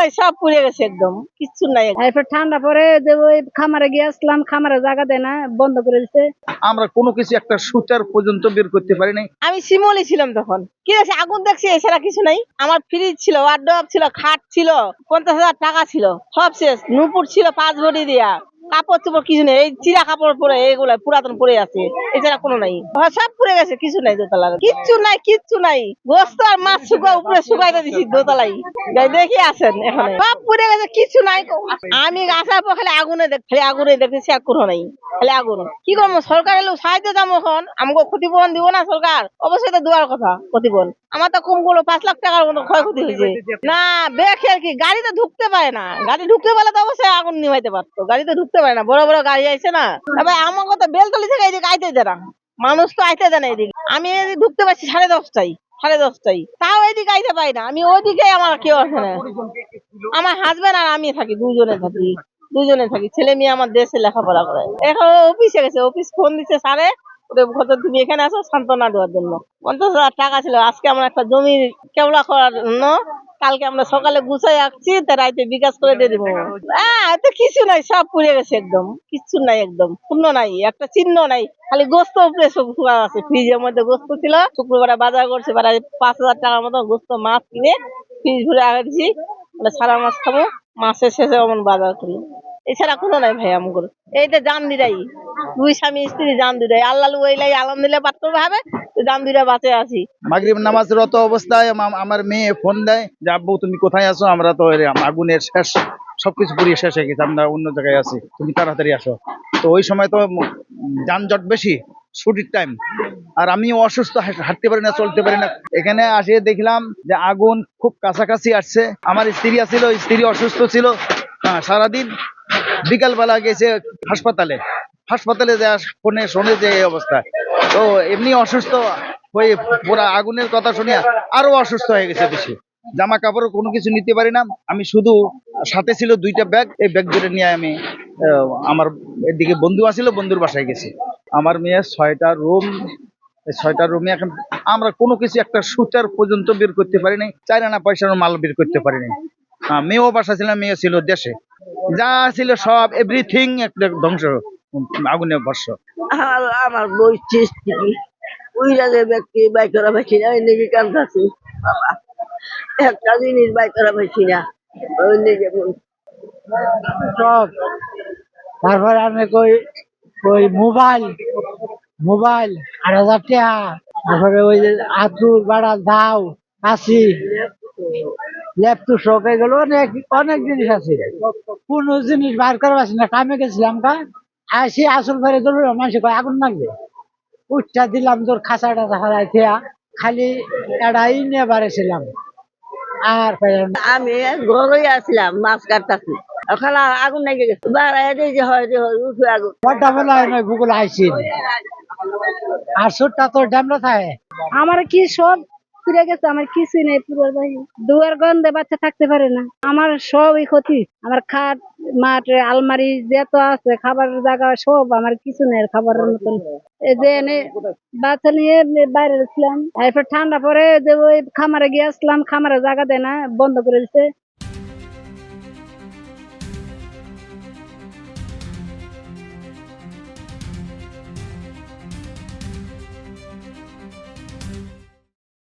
নাই সব পুড়ে গেছে একদম কিচ্ছু নাই। এরপর ঠান্ডা পরে যে ওই খামারে গিয়ে আসলাম খামারে জায়গা দেয় না বন্ধ করে দিছে। আমরা কোনো কিছু একটা সুতার পর্যন্ত বের করতে পারি নাই। আমি শিমলি ছিলাম তখন। কি আছে আগুন দেখছি এছাড়া কিছু নাই। আমার ফ্রিজ ছিল ওয়ার্ড ছিল খাট ছিল পঞ্চাশ হাজার টাকা ছিল সব শেষ। নুপুর ছিল পাঁচ ভরি দিয়া। কাপড় চোপড় কিছু নেই, এই চিরা কাপড় পরে এইগুলা পুরাতন পরে আছে, এছাড়া কোনো নাই। সব পুড়ে গেছে, কিছু নাই দোতলা কিচ্ছু নাই কিচ্ছু নাই। গোস্ত আর মাছ শুকা উপরে শুকাইতে দিছি দোতলাই। দেখি আছেন এখন। সব পুড়ে গেছে, কিছু নাই। আমি আসার পর খালি আগুনে দেখ, খালি আগুনে দেখতেছি আর কোনো নাই, খালি আগুন। কি করব সরকার এলো সাহায্য যাব এখন? আমাকে ক্ষতিপূরণ দিব না সরকার? অবশ্যই তো দেওয়ার কথা, ক্ষতিপূরণ। আমার তো কম করল পাঁচ লাখ টাকার মতো ক্ষয়ক্ষতি হয়েছে। না বেখের কি, গাড়িতে ঢুকতে পারে না। গাড়ি ঢুকতে পারলে তো অবশ্যই আগুন নিভাইতে পারতো। গাড়িতে ঢুকতে পারে না, বড় বড় গাড়ি আইছে না। তবে আমাকে তো বেলতলি থেকে এদিকে আইতে দেয় না। মানুষ তো আইতে দেয় না এদিকে। আমি এদিকে ঢুকতে পারছি সাড়ে দশটায় সাড়ে দশটায়। তাও এদিকে আইতে পারি না। আমি ওইদিকে আমার কেউ আসে না। আমার হাজবেন্ড আর আমি থাকি দুজনে থাকি দুজনে থাকি। ছেলে মেয়ে আমার দেশে লেখাপড়া করে। এখন অফিসে গেছে অফিস ফোন দিচ্ছে স্যারে ওদের তুমি এখানে আসো সান্ত্বনা দেওয়ার জন্য। পঞ্চাশ হাজার টাকা ছিল, আজকে আমার একটা জমি কেওড়া করার জন্য কালকে আমরা সকালে গুছাই আসছি তা রাইতে বিকাশ করে দিয়ে দেবো। হ্যাঁ কিছু নাই, সব পুড়ে গেছে একদম কিচ্ছু নাই একদম, শূন্য নাই, একটা চিহ্ন নাই, খালি গোস্ত উপরে শুকনো আছে, ফ্রিজের মধ্যে গোস্ত ছিল, শুক্রবার বাজার করছে বাজারে পাঁচ হাজার টাকার মতো গোস্ত মাছ কিনে ফ্রিজ ভরে আগে মানে সারা মাছ খাব, মাসের শেষে অমন বাজার করি। এছাড়া কোনো নাই ভাই আমগুলো এই তো জান দিরাই দুই স্বামী স্ত্রী জান দিরাই আল্লাহ ওইলাই আলহামদুলিল্লাহ পাত্র ভাবে জান দিরা বাঁচে আছি। মাগরিব নামাজরত অবস্থায় আমার মেয়ে ফোন দেয়, যে, আব্বু, তুমি কোথায় আছো? আমরা তো আগুনের শেষ, সবকিছু পুড়িয়ে শেষ হয়ে গেছে, আমরা অন্য জায়গায় আছি। তুমি তাড়াতাড়ি আসো। তো ওই সময় তো যানজট বেশি, ছুটির টাইম আর আমিও অসুস্থ হাঁটতে পারি না, চলতে পারি না। এখানে আসে, দেখলাম যে আগুন খুব কাছাকাছি আসছে। আমার স্ত্রী আছিল, স্ত্রী অসুস্থ ছিল হ্যাঁ সারাদিন বিকালবেলা গেছে হাসপাতালে। হাসপাতালে যা, ফোনে, শোনে যে এই অবস্থা। তো এমনি অসুস্থ হয়ে পুরা আগুনের কথা শুনে আরও অসুস্থ হয়ে গেছে বেশি। জামা কাপড় কোনো কিছু নিতে পারি না। আমি শুধু সাথে ছিল দুইটা ব্যাগ। এই ব্যাগ ধরে নিয়ে আমি আমার এদিকে বন্ধু আসছিল বন্ধুর বাসায় গেছি। আমার মেয়ে ছয়টা রুম ছয়টা রুমে এখন আমরা কোনো কিছু একটা সুতার পর্যন্ত বের করতে পারি নাই। চার আনা পয়সার মাল বের করতে পারি নাই। মেয়েও বাসা ছিল, মেয়ে ছিল দেশে। যা ছিল সব এভরিথিং একটা ধ্বংস। আগুনে বর্ষ আর আমার বই চেষ্টি ওই রাজে ব্যক্তি বাই করা পাইছি না ওই নিজে কান্দাছি বাবা একটা জিনিস বাই করা পাইছি না ওই নিজে সব। তারপরে আমি কই ওই মোবাইল মোবাইল আট হাজার টাকা। তারপরে ওই যে আতুর বাড়া দাও কাশি ল্যাপটপ শখ হয়ে গেল অনেক অনেক জিনিস আছে। কোন জিনিস বার করা পারছি না। কামে গেছিলাম কা? আসি আসল ফেরে ধরল মানুষ কয় আগুন লাগবে? উঠটা দিলাম তোর খাঁচা টাচা হারাই থেয়া খালি এটাই নিয়ে বাড়েছিলাম আর আমি ঘরই আসলাম মাছ কাটতাছি ওখানে আগুন লেগে গেছে। বাড়াই দিয়ে যে হয় যে হয়, উঠে আগুন। বলা হয় নয় ভূগোল আইসিন আর সুটটা তোর ড্যামরা থাকে? আমার কি সব পুড়ে গেছে আমার কিছুই নেই পুরোর বাড়ি। দুয়ার গন্ধে বাচ্চা থাকতে পারে না। আমার সবই ক্ষতি। আমার খাট মাঠ আলমারি যত আছে খাবারের জায়গা সব আমার কিছু নেই খাবারের মতন। এই যে এনে বাচ্চা নিয়ে বাইরে ছিলাম। এরপর ঠান্ডা পরে যে ওই খামারে গিয়ে আসলাম খামারে জায়গা দেয় না বন্ধ করে দিচ্ছে